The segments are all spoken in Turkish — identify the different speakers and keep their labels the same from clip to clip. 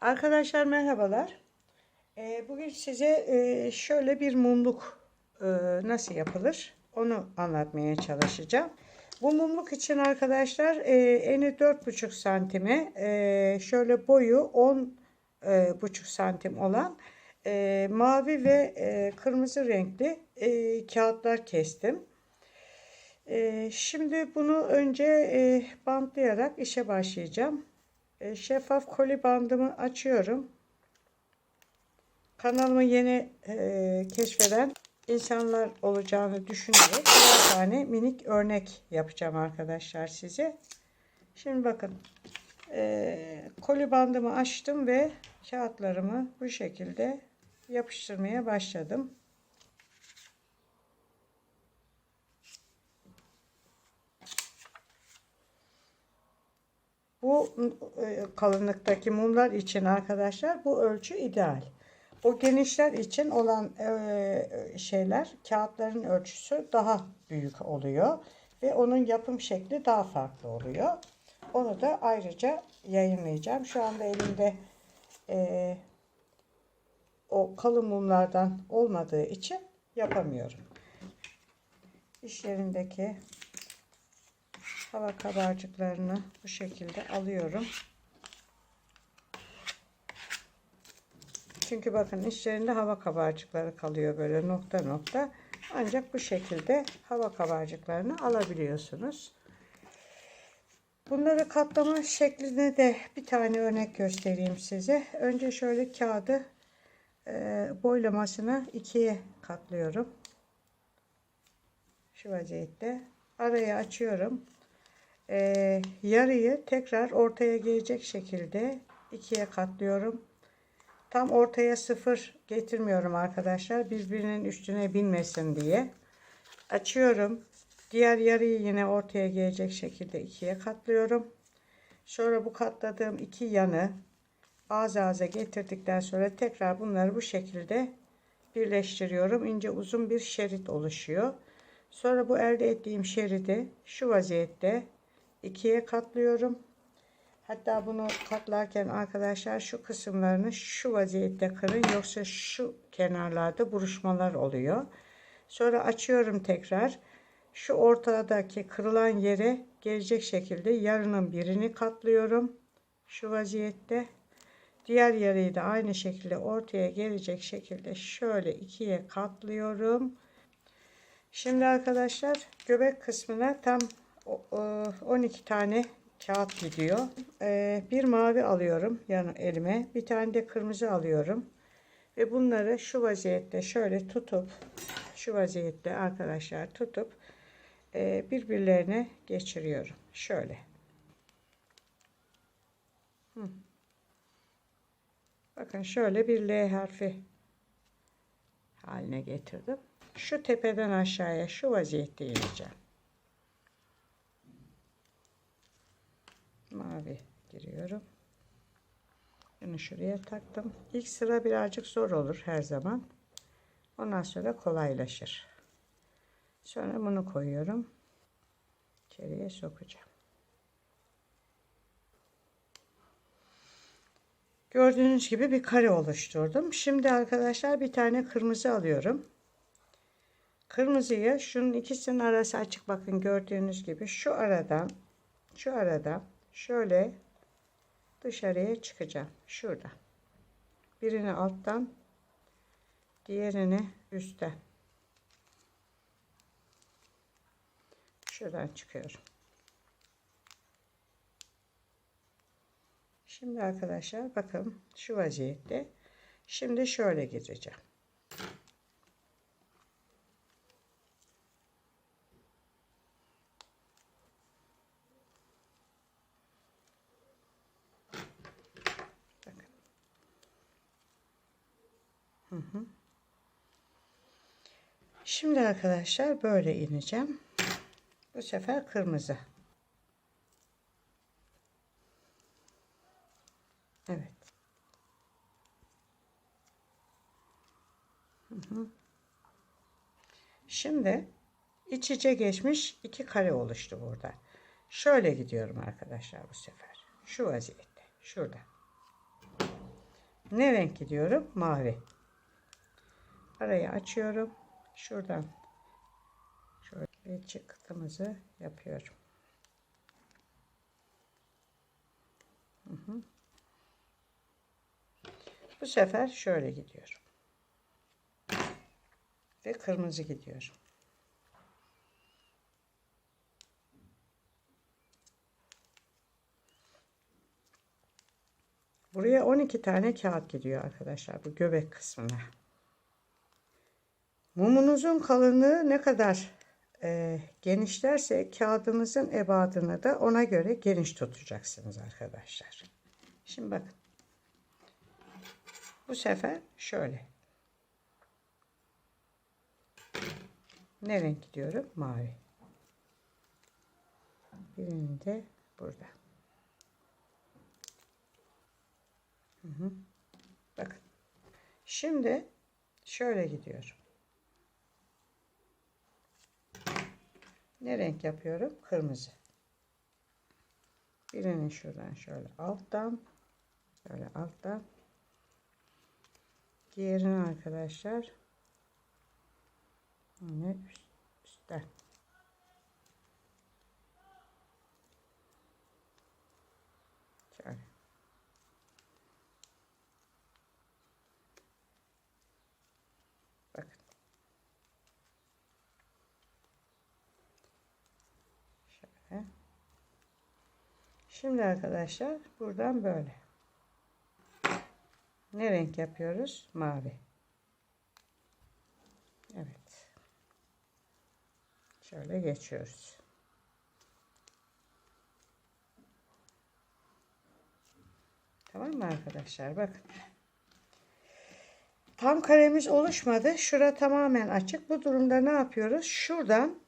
Speaker 1: Arkadaşlar merhabalar. Ee, bugün size e, şöyle bir mumluk e, nasıl yapılır onu anlatmaya çalışacağım. Bu mumluk için arkadaşlar e, eni 4,5 santime şöyle boyu 10,5 santim olan mavi ve kırmızı renkli kağıtlar kestim. Şimdi bunu önce bantlayarak işe başlayacağım. E, şeffaf koli bandımı açıyorum. Kanalımı yeni e, keşfeden insanlar olacağını düşünerek bir tane minik örnek yapacağım arkadaşlar size. Şimdi bakın e, koli bandımı açtım ve kağıtlarımı bu şekilde yapıştırmaya başladım. Bu e, kalınlıktaki mumlar için arkadaşlar bu ölçü ideal. O genişler için olan e, şeyler kağıtların ölçüsü daha büyük oluyor ve onun yapım şekli daha farklı oluyor. Onu da ayrıca yayınlayacağım. Şu anda elimde e, o kalın mumlardan olmadığı için yapamıyorum. İş yerindeki hava kabarcıklarını bu şekilde alıyorum. Çünkü bakın içlerinde hava kabarcıkları kalıyor böyle nokta nokta. Ancak bu şekilde hava kabarcıklarını alabiliyorsunuz. Bunları katlama şeklinde de bir tane örnek göstereyim size. Önce şöyle kağıdı e, boylamasına ikiye katlıyorum. Şu vaziyette. Arayı açıyorum. E, yarıyı tekrar ortaya gelecek şekilde ikiye katlıyorum. Tam ortaya sıfır getirmiyorum arkadaşlar. Birbirinin üstüne binmesin diye. Açıyorum. Diğer yarıyı yine ortaya gelecek şekilde ikiye katlıyorum. Sonra bu katladığım iki yanı ağız ağza getirdikten sonra tekrar bunları bu şekilde birleştiriyorum. İnce uzun bir şerit oluşuyor. Sonra bu elde ettiğim şeridi şu vaziyette ikiye katlıyorum. Hatta bunu katlarken arkadaşlar şu kısımlarını şu vaziyette kırın yoksa şu kenarlarda buruşmalar oluyor. Sonra açıyorum tekrar. Şu ortadaki kırılan yere gelecek şekilde yarının birini katlıyorum. Şu vaziyette. Diğer yarıyı da aynı şekilde ortaya gelecek şekilde şöyle ikiye katlıyorum. Şimdi arkadaşlar göbek kısmına tam 12 tane kağıt gidiyor. Ee, bir mavi alıyorum yan elime. Bir tane de kırmızı alıyorum. Ve bunları şu vaziyette şöyle tutup şu vaziyette arkadaşlar tutup e, birbirlerine geçiriyorum. Şöyle. Bakın şöyle bir L harfi haline getirdim. Şu tepeden aşağıya şu vaziyette ineceğim. Mavi giriyorum. Bunu şuraya taktım. İlk sıra birazcık zor olur her zaman. Ondan sonra kolaylaşır. Sonra bunu koyuyorum. İçeriye sokacağım. Gördüğünüz gibi bir kare oluşturdum. Şimdi arkadaşlar bir tane kırmızı alıyorum. Kırmızıyı şunun ikisinin arası açık bakın gördüğünüz gibi şu aradan şu aradan şöyle dışarıya çıkacağım. Şurada. Birini alttan, diğerini üstten. Şuradan çıkıyorum. Şimdi arkadaşlar bakın şu vaziyette. Şimdi şöyle gireceğim. Şimdi arkadaşlar böyle ineceğim. Bu sefer kırmızı. Evet. Şimdi iç içe geçmiş iki kare oluştu burada. Şöyle gidiyorum arkadaşlar bu sefer. Şu vaziyette. Şurada. Ne renk gidiyorum? Mavi. Arayı açıyorum. Şuradan şöyle çıktığımızı yapıyorum. Hı hı. Bu sefer şöyle gidiyorum. Ve kırmızı gidiyorum. Buraya 12 tane kağıt gidiyor arkadaşlar bu göbek kısmına. Mumunuzun kalınlığı ne kadar e, genişlerse kağıdınızın ebadını da ona göre geniş tutacaksınız arkadaşlar. Şimdi bakın. Bu sefer şöyle. Ne renk gidiyorum? Mavi. Birini de burada. Hı hı. Bakın. Şimdi şöyle gidiyorum. Ne renk yapıyorum? Kırmızı. Birini şuradan şöyle alttan şöyle alttan diğerini arkadaşlar yine üst, üstten şöyle bakın şöyle şimdi arkadaşlar buradan böyle ne renk yapıyoruz mavi Evet. Şöyle geçiyoruz. Tamam mı arkadaşlar? Bakın. Tam karemiz oluşmadı. Şura tamamen açık. Bu durumda ne yapıyoruz? Şuradan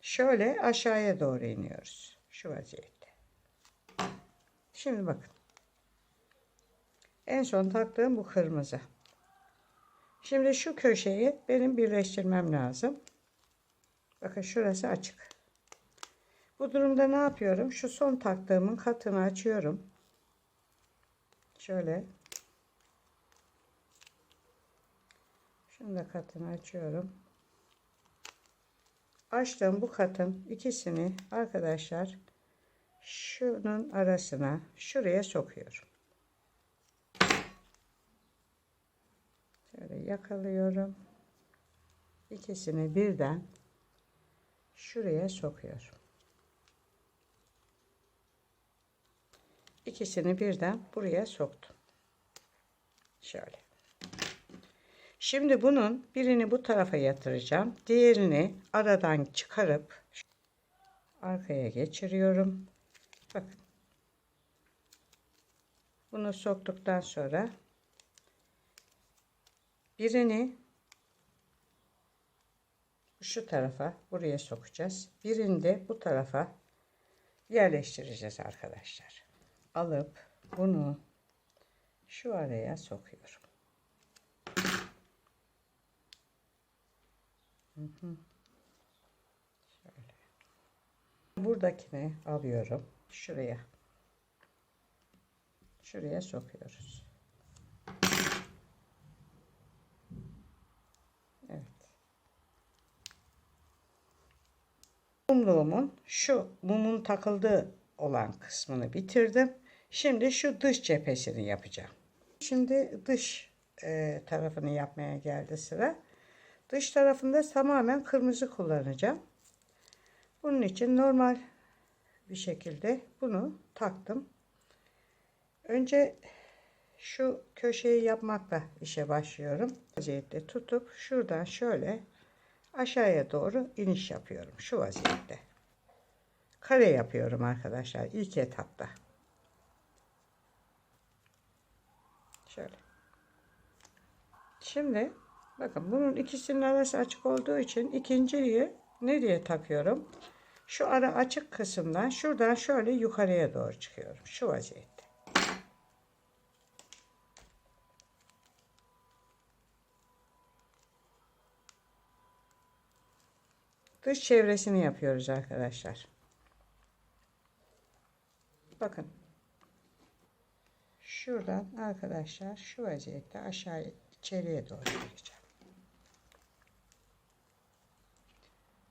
Speaker 1: şöyle aşağıya doğru iniyoruz. Şu vaziyette. Şimdi bakın. En son taktığım bu kırmızı. Şimdi şu köşeyi benim birleştirmem lazım. Bakın şurası açık. Bu durumda ne yapıyorum? Şu son taktığımın katını açıyorum. Şöyle. Şunu da katını açıyorum. Açtığım bu katın ikisini arkadaşlar şunun arasına şuraya sokuyorum. Şöyle yakalıyorum. İkisini birden şuraya sokuyorum. İkisini birden buraya soktum. Şöyle. Şimdi bunun birini bu tarafa yatıracağım. Diğerini aradan çıkarıp arkaya geçiriyorum. Bakın. Bunu soktuktan sonra birini şu tarafa buraya sokacağız. Birini de bu tarafa yerleştireceğiz arkadaşlar. Alıp bunu şu araya sokuyorum. Hı hı. Şöyle. Buradakini alıyorum. Şuraya. Şuraya sokuyoruz. Evet. Mumluğumun şu mumun takıldığı olan kısmını bitirdim. Şimdi şu dış cephesini yapacağım. Şimdi dış e, tarafını yapmaya geldi sıra. Dış tarafında tamamen kırmızı kullanacağım. Bunun için normal bir şekilde bunu taktım. Önce şu köşeyi yapmakla işe başlıyorum. Vaziyette tutup şuradan şöyle aşağıya doğru iniş yapıyorum. Şu vaziyette. Kare yapıyorum arkadaşlar ilk etapta. Şöyle. Şimdi bakın bunun ikisinin arası açık olduğu için ikinciyi nereye takıyorum? Şu ara açık kısımdan şuradan şöyle yukarıya doğru çıkıyorum. Şu vaziyette. Dış çevresini yapıyoruz arkadaşlar. Bakın. şuradan arkadaşlar şu vaziyette aşağı içeriye doğru gireceğim.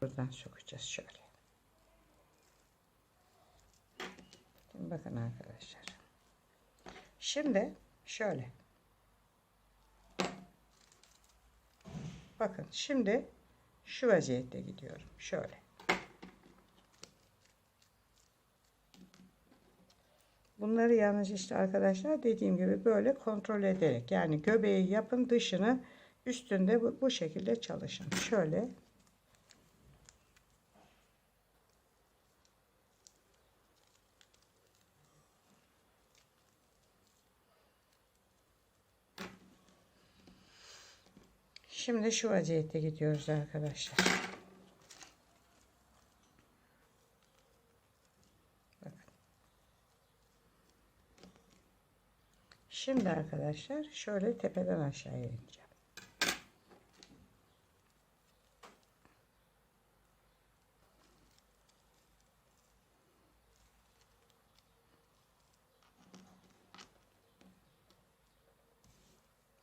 Speaker 1: Buradan sokacağız şöyle. Bakın arkadaşlar. Şimdi şöyle. Bakın şimdi şu vaziyette gidiyorum. Şöyle. Bunları yalnız işte arkadaşlar dediğim gibi böyle kontrol ederek yani göbeği yapın dışını üstünde bu, bu şekilde çalışın. Şöyle Şimdi şu vaziyette gidiyoruz arkadaşlar. Şimdi arkadaşlar şöyle tepeden aşağıya ineceğim.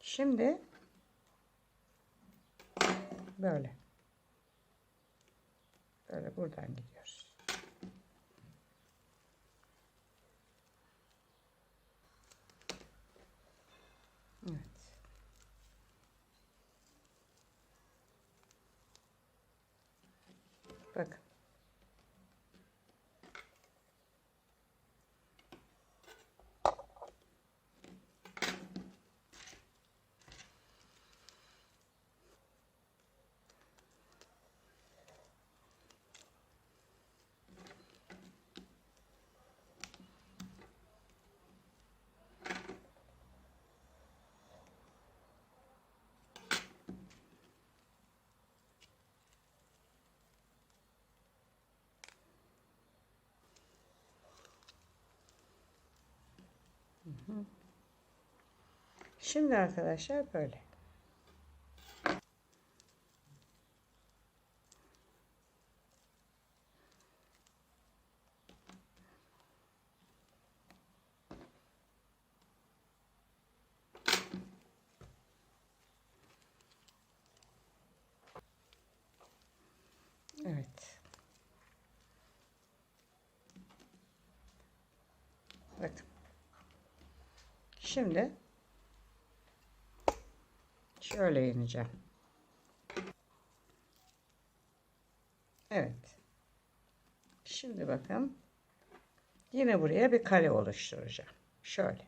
Speaker 1: Şimdi böyle. Böyle buradan gidiyoruz. Evet. Bakın. Şimdi arkadaşlar böyle. Evet. Bakın. Şimdi şöyle ineceğim. Evet. Şimdi bakın. Yine buraya bir kare oluşturacağım. Şöyle.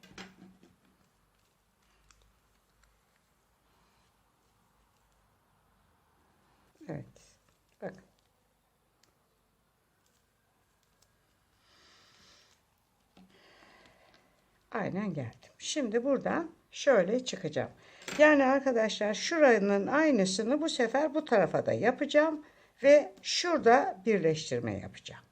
Speaker 1: Evet. Bakın. Aynen geldim. Şimdi buradan şöyle çıkacağım. Yani arkadaşlar şuranın aynısını bu sefer bu tarafa da yapacağım ve şurada birleştirme yapacağım.